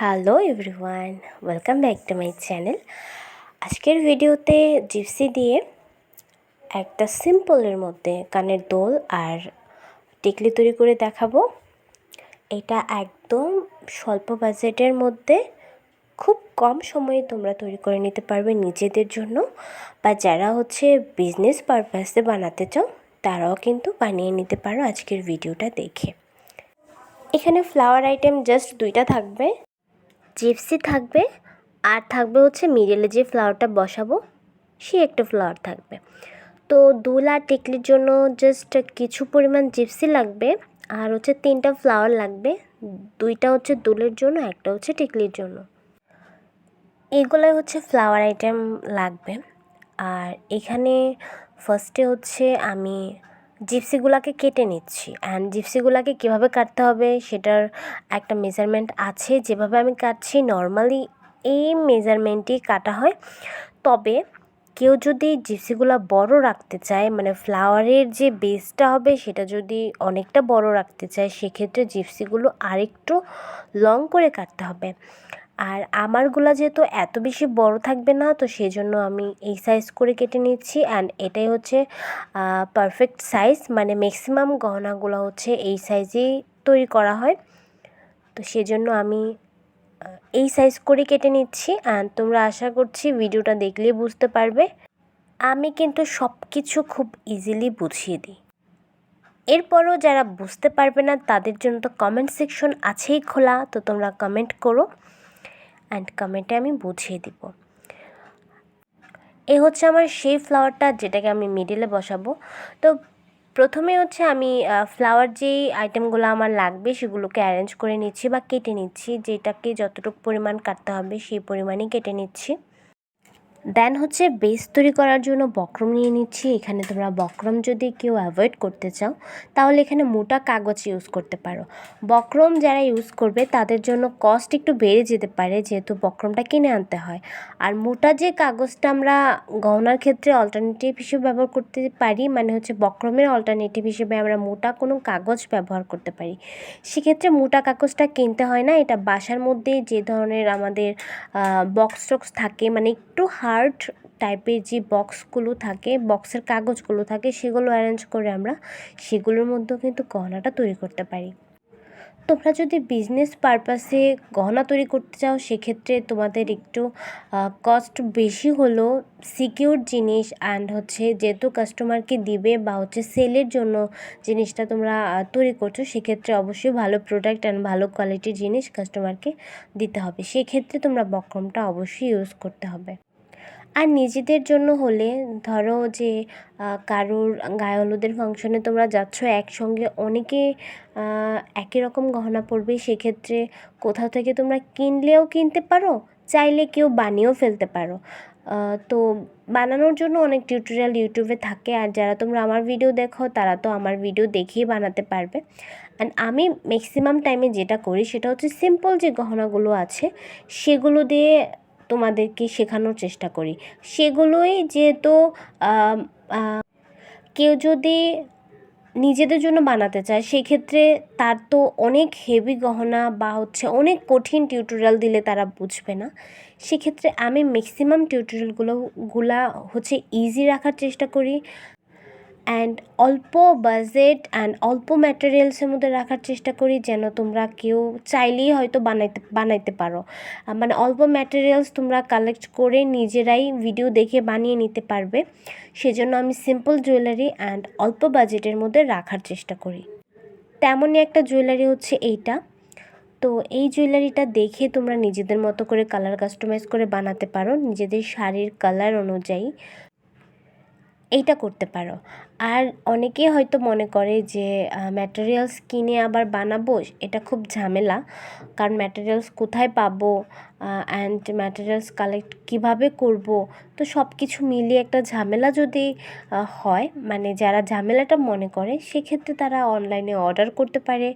Hello everyone welcome back to my channel আজকের ভিডিওতে gypsy দিয়ে একটা সিম্পলের মধ্যে কানের দোল আর টিকলি তৈরি করে দেখাবো। এটা একদম স্বল্প বাজেটের মধ্যে খুব কম সময়ে তোমরা তৈরি করে নিতে পারবে নিজেদের জন্য বা যারা হচ্ছে বিজনেস পারপাসে বানাতে চাও, তারাও কিন্তু বানিয়ে নিতে পারো আজকের ভিডিওটা দেখে। এখানে ফ্লাওয়ার আইটেম জাস্ট দুইটা থাকবে। জিপসি থাকবে, আর থাকবে হচ্ছে মিডলে যে ফ্লাওয়ারটা বসাবো, সে একটা ফ্লাওয়ার থাকবে। তো দুল আর টিকলির জন্য জাস্ট কিছু পরিমাণ জিপসি লাগবে, আর হচ্ছে তিনটা ফ্লাওয়ার লাগবে। দুইটা হচ্ছে দুলের জন্য, একটা হচ্ছে টিকলির জন্য। এগুলোই হচ্ছে ফ্লাওয়ার আইটেম লাগবে। আর এখানে ফার্স্টে হচ্ছে আমি জিপসিগুলোকে কেটে নিচ্ছি। অ্যান্ড জিপসিগুলোকে কীভাবে কাটতে হবে সেটার একটা মেজারমেন্ট আছে। যেভাবে আমি কাটছি নর্মালি এই মেজারমেন্টেই কাটা হয়। তবে কেউ যদি জিপসিগুলো বড় রাখতে চায় মানে ফ্লাওয়ারের যে বেসটা হবে সেটা যদি অনেকটা বড় রাখতে চায়, সেক্ষেত্রে জিপসিগুলো আরেকটু লং করে কাটতে হবে। আর আমারগুলা যেহেতু এত বেশি বড় থাকবে না, তো সেই জন্য আমি এই সাইজ করে কেটে নিচ্ছি। অ্যান্ড এটাই হচ্ছে পারফেক্ট সাইজ মানে ম্যাক্সিমাম গহনাগুলো হচ্ছে এই সাইজেই তৈরি করা হয়। তো সেজন্য আমি এই সাইজ করে কেটে নিচ্ছি। অ্যান্ড তোমরা আশা করছি ভিডিওটা দেখলেই বুঝতে পারবে। আমি কিন্তু সব কিছু খুব ইজিলি বুঝিয়ে দিই। এরপরও যারা বুঝতে পারবে না, তাদের জন্য তো কমেন্ট সেকশন আছেই খোলা। তো তোমরা কমেন্ট করো। অ্যান্ড কমেন্টে আমি বুঝিয়ে দিব। এই হচ্ছে আমার সেই ফ্লাওয়ারটা যেটাকে আমি মিডিলে বসাবো। তো প্রথমে হচ্ছে আমি ফ্লাওয়ার যেই আইটেমগুলো আমার লাগবে সেগুলোকে অ্যারেঞ্জ করে নিচ্ছি বা কেটে নিচ্ছি। যেটাকে যতটুকু পরিমাণ কাটতে হবে সেই পরিমাণই কেটে নিচ্ছি। দেন হচ্ছে বেস তৈরি করার জন্য বক্রম নিয়ে নিচ্ছি। এখানে তোমরা বক্রম যদি কেউ অ্যাভয়েড করতে চাও, তাহলে এখানে মোটা কাগজ ইউজ করতে পারো। বক্রম যারা ইউজ করবে, তাদের জন্য কস্ট একটু বেড়ে যেতে পারে, যেহেতু বক্রমটা কিনে আনতে হয়। আর মোটা যে কাগজটা আমরা গহনার ক্ষেত্রে অল্টারনেটিভ হিসেবে ব্যবহার করতে পারি মানে হচ্ছে বক্রমের অল্টারনেটিভ হিসেবে আমরা মোটা কোনো কাগজ ব্যবহার করতে পারি, সেক্ষেত্রে মোটা কাগজটা কিনতে হয় না। এটা বাসার মধ্যে যে ধরনের আমাদের বক্স টক্স থাকে মানে একটু হার্ড টাইপের যে বক্সগুলো থাকে বক্সের কাগজগুলো থাকে, সেগুলো অ্যারেঞ্জ করে আমরা সেগুলোর মধ্যেও কিন্তু গহনাটা তৈরি করতে পারি। তোমরা যদি বিজনেস পারপাসে গহনা তৈরি করতে চাও, সেক্ষেত্রে তোমাদের একটু কস্ট বেশি হলেও সিকিউর জিনিস অ্যান্ড হচ্ছে যেহেতু কাস্টমারকে দিবে বা হচ্ছে সেলের জন্য জিনিসটা তোমরা তৈরি করছ, সেক্ষেত্রে অবশ্যই ভালো প্রোডাক্ট অ্যান্ড ভালো কোয়ালিটির জিনিস কাস্টমারকে দিতে হবে। সেক্ষেত্রে তোমরা বক্রমটা অবশ্যই ইউজ করতে হবে। আর নিজেদের জন্য হলে ধরো যে কারোর গায়ে হলুদের ফাংশনে তোমরা যাচ্ছ একসঙ্গে, অনেকে একই রকম গহনা পরবে, সেক্ষেত্রে কোথাও থেকে তোমরা কিনলেও কিনতে পারো, চাইলে কেউ বানিয়েও ফেলতে পারো। তো বানানোর জন্য অনেক টিউটোরিয়াল ইউটিউবে থাকে, আর যারা তোমরা আমার ভিডিও দেখো, তারা তো আমার ভিডিও দেখেই বানাতে পারবে। অ্যান্ড আমি ম্যাক্সিমাম টাইমে যেটা করি, সেটা হচ্ছে সিম্পল যে গহনাগুলো আছে, সেগুলো দিয়ে তোমাদেরকে শেখানোর চেষ্টা করি। সেগুলোই যেহেতু কেউ যদি নিজেদের জন্য বানাতে চায়, সেক্ষেত্রে তার তো অনেক হেভি গহনা বা হচ্ছে অনেক কঠিন টিউটোরিয়াল দিলে তারা বুঝবে না। সেক্ষেত্রে আমি ম্যাক্সিমাম টিউটোরিয়ালগুলো গুলা হচ্ছে ইজি রাখার চেষ্টা করি। অ্যান্ড অল্প বাজেট অ্যান্ড অল্প ম্যাটেরিয়ালসের মধ্যে রাখার চেষ্টা করি যেন তোমরা কেউ চাইলেই হয়তো বানাইতে বানাইতে পারো। মানে অল্প ম্যাটেরিয়ালস তোমরা কালেক্ট করে নিজেরাই ভিডিও দেখে বানিয়ে নিতে পারবে। সেজন্য আমি সিম্পল জুয়েলারি অ্যান্ড অল্প বাজেটের মধ্যে রাখার চেষ্টা করি। তেমনই একটা জুয়েলারি হচ্ছে এইটা। তো এই জুয়েলারিটা দেখে তোমরা নিজেদের মতো করে কালার কাস্টমাইজ করে বানাতে পারো। নিজেদের শাড়ির কালার অনুযায়ী এইটা করতে পারো। আর অনেকে হয়তো মনে করে যে ম্যাটেরিয়ালস কিনে আবার বানাবো, এটা খুব ঝামেলা। কারণ ম্যাটেরিয়ালস কোথায় পাবো অ্যান্ড ম্যাটেরিয়ালস কালেক্ট কীভাবে করব? তো সব কিছু মিলিয়ে একটা ঝামেলা যদি হয় মানে যারা ঝামেলাটা মনে করে, সেক্ষেত্রে তারা অনলাইনে অর্ডার করতে পারে।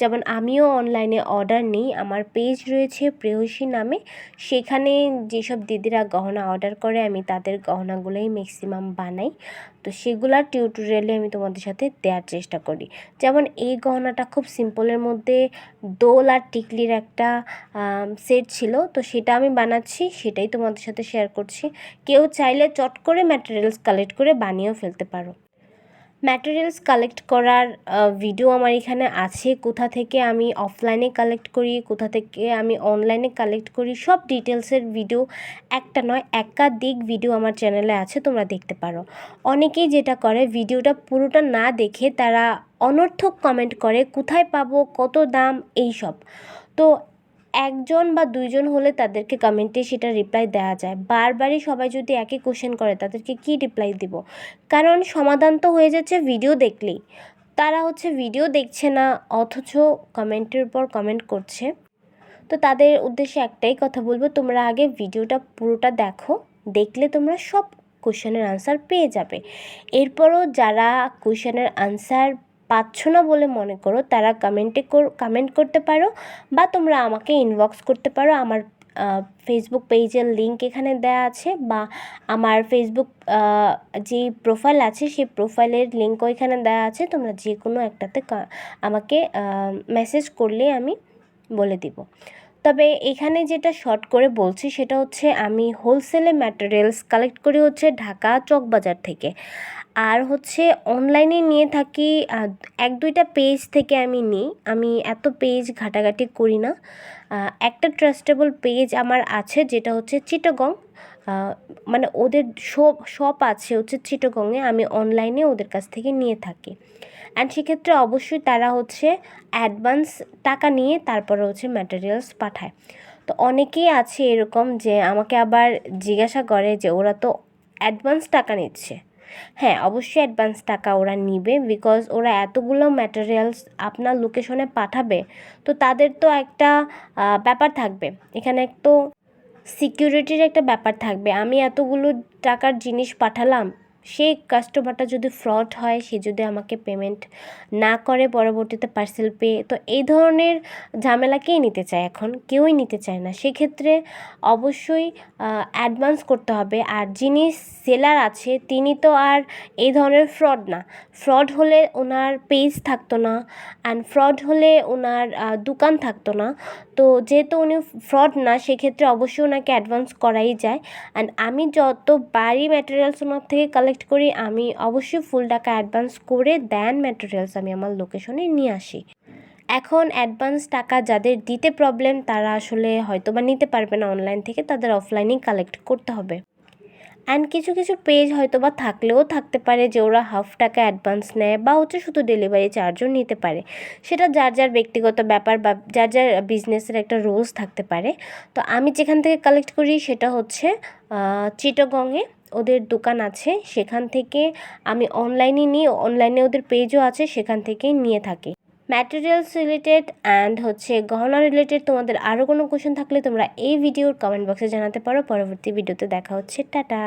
যেমন আমিও অনলাইনে অর্ডার নিই, আমার পেজ রয়েছে প্রেয়সী নামে। সেখানে যেসব দিদিরা গহনা অর্ডার করে, আমি তাদের গহনাগুলোই ম্যাক্সিমাম বানাই। তো সেগুলার টিউটোরিয়ালে আমি তোমাদের সাথে দেওয়ার চেষ্টা করি। যেমন এই গহনাটা খুব সিম্পলের মধ্যে দোল আর টিকলির একটা সেট ছিল, তো সেটা আমি বানাচ্ছি, সেটাই তোমাদের সাথে শেয়ার করছি। কেউ চাইলে চট করে ম্যাটেরিয়ালস কালেক্ট করে বানিয়েও ফেলতে পারো। ম্যাটেরিয়ালস কালেক্ট করার ভিডিও আমার এখানে আছে। কোথা থেকে আমি অফলাইনে কালেক্ট করি, কোথা থেকে আমি অনলাইনে কালেক্ট করি, সব ডিটেলসের ভিডিও একটা নয়, একাধিক ভিডিও আমার চ্যানেলে আছে, তোমরা দেখতে পারো। অনেকেই যেটা করে ভিডিওটা পুরোটা না দেখে তারা অনর্থক কমেন্ট করে, কোথায় পাবো, কত দাম এই সব তো একজন বা দুইজন হলে তাদেরকে কমেন্টে সেটা রিপ্লাই দেওয়া যায়। বারবারই সবাই যদি একই কোশ্চেন করে, তাদেরকে কি রিপ্লাই দিব? কারণ সমাধান তো হয়ে যাচ্ছে ভিডিও দেখলেই। তারা হচ্ছে ভিডিও দেখছে না, অথচ কমেন্টের উপর কমেন্ট করছে। তো তাদের উদ্দেশ্যে একটাই কথা বলব, তোমরা আগে ভিডিওটা পুরোটা দেখো, দেখলে তোমরা সব কোশ্চেনের আনসার পেয়ে যাবে। এরপরও যারা কোশ্চেনের আনসার পাচ্ছ না বলে মনে করো, তারা কমেন্টে কমেন্ট করতে পারো বা তোমরা আমাকে ইনবক্স করতে পারো। আমার ফেসবুক পেজের লিঙ্ক এখানে দেয়া আছে বা আমার ফেসবুক যে প্রোফাইল আছে সেই প্রোফাইলের লিঙ্কও এখানে দেওয়া আছে। তোমরা যে কোনো একটাতে আমাকে মেসেজ করলে আমি বলে দিব। তবে এখানে যেটা শর্ট করে বলছি সেটা হচ্ছে আমি হোলসেলে ম্যাটেরিয়ালস কালেক্ট করি হচ্ছে ঢাকা চকবাজার থেকে। আর হচ্ছে অনলাইনে নিয়ে থাকি এক দুইটা পেজ থেকে আমি নিই। আমি এত পেজ ঘাটাঘাটি করি না। একটা ট্রাস্টেবল পেজ আমার আছে যেটা হচ্ছে চিটাগং মানে ওদের শপ শপ আছে হচ্ছে চিটাগংয়ে আমি অনলাইনে ওদের কাছ থেকে নিয়ে থাকি। অ্যান্ড সেক্ষেত্রে অবশ্যই তারা হচ্ছে অ্যাডভান্স টাকা নিয়ে তারপরে হচ্ছে ম্যাটেরিয়ালস পাঠায়। তো অনেকেই আছে এরকম যে আমাকে আবার জিজ্ঞাসা করে যে ওরা তো অ্যাডভান্স টাকা নিচ্ছে। হ্যাঁ অবশ্যই অ্যাডভান্স টাকা ওরা নিবে বিকজ ওরা এতগুলো ম্যাটেরিয়ালস আপনার লোকেশনে পাঠাবে। তো তাদের তো একটা ব্যাপার থাকবে। এখানে তো সিকিউরিটির একটা ব্যাপার থাকবে। আমি এতগুলো টাকার জিনিস পাঠালাম সেই কাস্টমারটা যদি ফ্রড হয়, সে যদি আমাকে পেমেন্ট না করে, পরবর্তীতে পার্সেল পেয়ে, তো এই ধরনের ঝামেলা কেই নিতে চায় এখন? কেউই নিতে চায় না। সেক্ষেত্রে অবশ্যই অ্যাডভান্স করতে হবে। আর যিনি সেলার আছে, তিনি তো আর এই ধরনের ফ্রড না। ফ্রড হলে ওনার পেজ থাকতো না অ্যান্ড ফ্রড হলে ওনার দোকান থাকতো না। তো যেহেতু উনি ফ্রড না, সেক্ষেত্রে অবশ্যই ওনাকে অ্যাডভান্স করাই যায়। অ্যান্ড আমি যত বাড়ি ম্যাটেরিয়ালস ওনার থেকে কালেক্ট করি, আমি অবশ্যই ফুল টাকা অ্যাডভান্স করে দেন ম্যাটেরিয়ালস আমি আমার লোকেশনে নিয়ে আসি। এখন অ্যাডভান্স টাকা যাদের দিতে প্রবলেম তারা আসলে হয়তো বা নিতে পারবে না অনলাইন থেকে, তাদের অফলাইনেই কালেক্ট করতে হবে। অ্যান্ড কিছু কিছু পেজ হয়তো বা থাকলেও থাকতে পারে যে ওরা হাফ টাকা অ্যাডভান্স নেয় বা হচ্ছে শুধু ডেলিভারি চার্জও নিতে পারে। সেটা যার যার ব্যক্তিগত ব্যাপার বা যার যার বিজনেসের একটা রুলস থাকতে পারে। তো আমি যেখান থেকে কালেক্ট করি সেটা হচ্ছে চিটগংয়ে ওদের দোকান আছে। সেখান থেকে আমি অনলাইনে নিই অনলাইনে ওদের পেজও আছে, সেখান থেকেই নিয়ে থাকি। ম্যাটেরিয়ালস রিলেটেড অ্যান্ড হচ্ছে গহনা রিলেটেড তোমাদের আরও কোনো কোশ্চেন থাকলে তোমরা এই ভিডিওর কমেন্ট বক্সে জানাতে পারো। পরবর্তী ভিডিওতে দেখা হচ্ছে। টাটা!